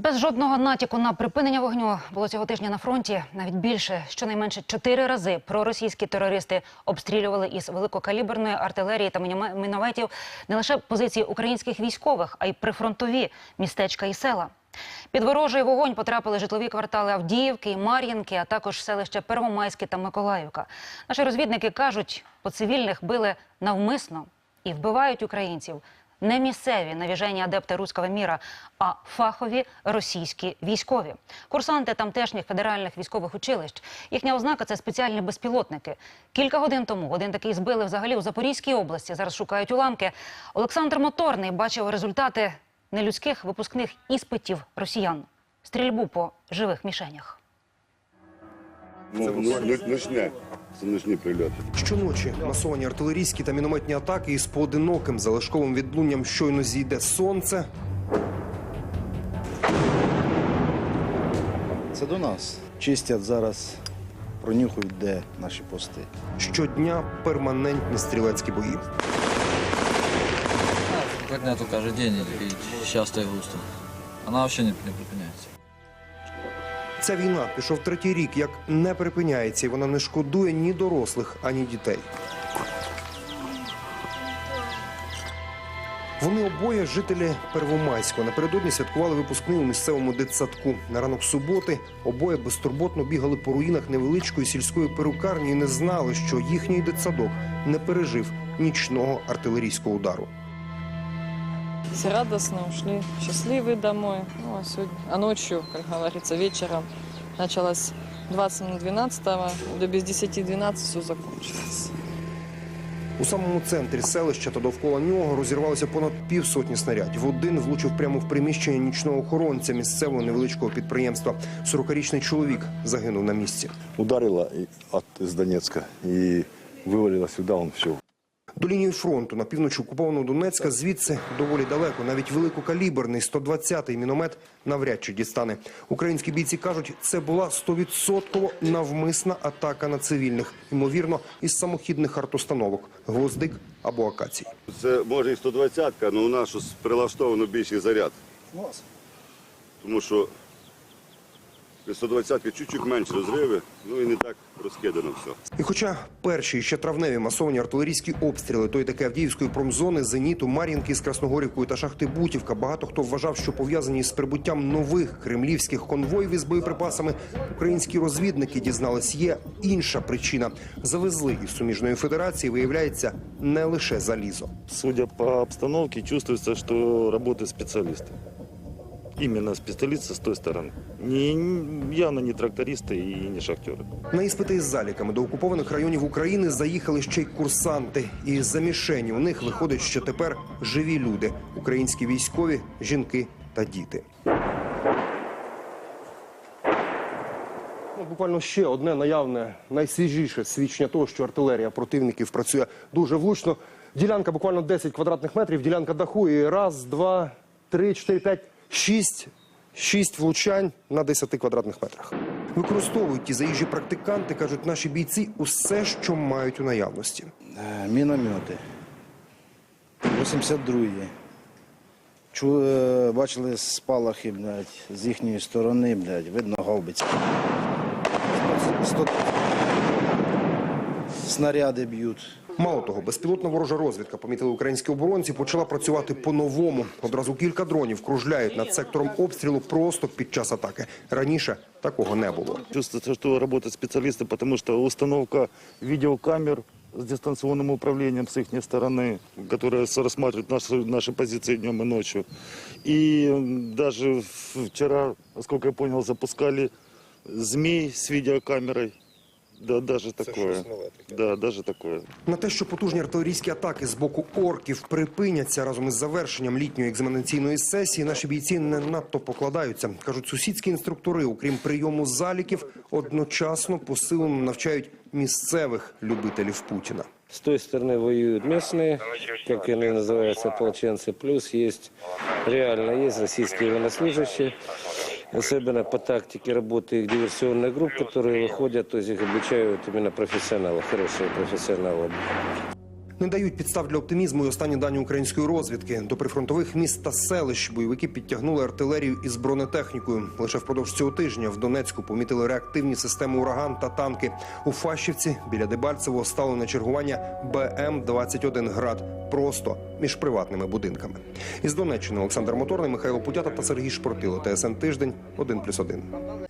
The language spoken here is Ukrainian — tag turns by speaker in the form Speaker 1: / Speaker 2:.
Speaker 1: Без жодного натяку на припинення вогню було цього тижня на фронті. Навіть більше, щонайменше чотири рази проросійські терористи обстрілювали із великокаліберної артилерії та мінометів не лише позиції українських військових, а й прифронтові містечка і села. Під ворожий вогонь потрапили житлові квартали Авдіївки Мар'їнки, а також селища Первомайське та Миколаївка. Наші розвідники кажуть, по цивільних били навмисно і вбивають українців не місцеві навіжені адепти руського міра, а фахові російські військові. Курсанти тамтешніх федеральних військових училищ. Їхня ознака це спеціальні безпілотники. Кілька годин тому один такий збили взагалі у Запорізькій області. Зараз шукають уламки. Олександр Моторний бачив результати нелюдських випускних іспитів росіян. Стрільбу по живих мішенях.
Speaker 2: Це ну- ночне. Це ночні прильоти.
Speaker 3: Щоночі масовані артилерійські та мінометні атаки із поодиноким залишковим відлунням щойно зійде сонце.
Speaker 4: Це до нас. Чистять зараз, пронюхують, де наші пости.
Speaker 3: Щодня перманентні стрілецькі бої.
Speaker 5: Как нету каждый день и часто и густо. Она вообще не, не припиняется.
Speaker 3: Ця війна пішов третій рік, як не припиняється, і вона не шкодує ні дорослих, ані дітей. Вони обоє жителі Первомайського. Напередодні святкували випускний у місцевому дитсадку. На ранок суботи обоє безтурботно бігали по руїнах невеличкої сільської перукарні і не знали, що їхній дитсадок не пережив нічного артилерійського удару.
Speaker 6: Все радостно ушли, счастливые домой. Ну, а, сегодня, а ночью, как говорится, вечером началось 20 минут 12 до без 10-12 все закончилось.
Speaker 3: У самому центрі селища та довкола нього розірвалося понад півсотні снарядів. Один влучив прямо в приміщення нічного охоронця місцевого невеличкого підприємства. 40-річний чоловік загинув на місці.
Speaker 2: Ударила от, з Донецька і вивалила сюди, он все.
Speaker 3: До лінії фронту на півночі окупованого Донецька звідси доволі далеко. Навіть великокаліберний 120-й міномет навряд чи дістане. Українські бійці кажуть, це була 100% навмисна атака на цивільних, ймовірно, із самохідних артустановок гвоздик або акацій.
Speaker 2: Це може і 120-ка, але у нас щось прилаштовано більший заряд. Тому що 120-ки чуть-чуть менше розриви, ну і не так розкидано все.
Speaker 3: І хоча перші ще травневі масовані артилерійські обстріли, той таки Авдіївської промзони, Зеніту, Мар'їнки з Красногорівкою та шахти Бутівка, багато хто вважав, що пов'язані з прибуттям нових кремлівських конвоїв із боєприпасами, українські розвідники дізнались, є інша причина. Завезли із суміжної федерації, виявляється, не лише залізо.
Speaker 7: Судя по обстановке, чувствуется, что работают специалисты Именно специалисты с той стороны. Не, явно не трактористы и не шахтеры.
Speaker 3: На іспити із заліками до окупованих районів України заїхали ще й курсанти. І за мішені у них виходить, що тепер живі люди українські військові, жінки та діти. Ну, буквально ще одне наявне, найсвіжіше свідчення того, що артилерія противників працює дуже влучно. Ділянка буквально 10 квадратних метрів, ділянка даху і раз, два, три, чотири, п'ять, шість. Шість влучань на 10 квадратних метрах. Використовують ті заїжджі практиканти, кажуть наші бійці, усе, що мають у наявності.
Speaker 4: Е, Міномети. 82-ї. Чу, е, бачили спалахи, блядь, з їхньої сторони, блядь, видно гаубиці. Снаряди б'ють.
Speaker 3: Мало того, безпілотна ворожа розвідка, помітили українські оборонці, почала працювати по-новому. Одразу кілька дронів кружляють над сектором обстрілу просто під час атаки. Раніше такого не було.
Speaker 7: Чувствуется, что работают специалисты, потому что установка видеокамер с дистанционным управлением с их стороны, которые с- рассматривают наши, наши позиции днем и ночью. И м, даже вчера, насколько я понял, запускали змей с видеокамерой. Да, даже такое. Да, даже такое.
Speaker 3: На те, що потужні артилерійські атаки з боку орків припиняться разом із завершенням літньої екзаменаційної сесії, наші бійці не надто покладаються. кажуть, сусідські інструктори, окрім прийому заліків, одночасно посилено навчають місцевих любителів Путіна.
Speaker 8: С той стороны воюют местные, как они называются, ополченцы, плюс есть, реально есть российские военнослужащие, особенно по тактике работы их диверсионных групп, которые выходят, то есть их обучают именно профессионалы, хорошие профессионалы.
Speaker 3: Не дають підстав для оптимізму і останні дані української розвідки. До прифронтових міст та селищ бойовики підтягнули артилерію із бронетехнікою. Лише впродовж цього тижня в Донецьку помітили реактивні системи ураган та танки. У Фащівці біля Дебальцевого стало на чергування БМ-21 град просто між приватними будинками. Із Донеччини Олександр Моторний, Михайло Путята та Сергій Шпортило. ТСН тиждень 1+,1.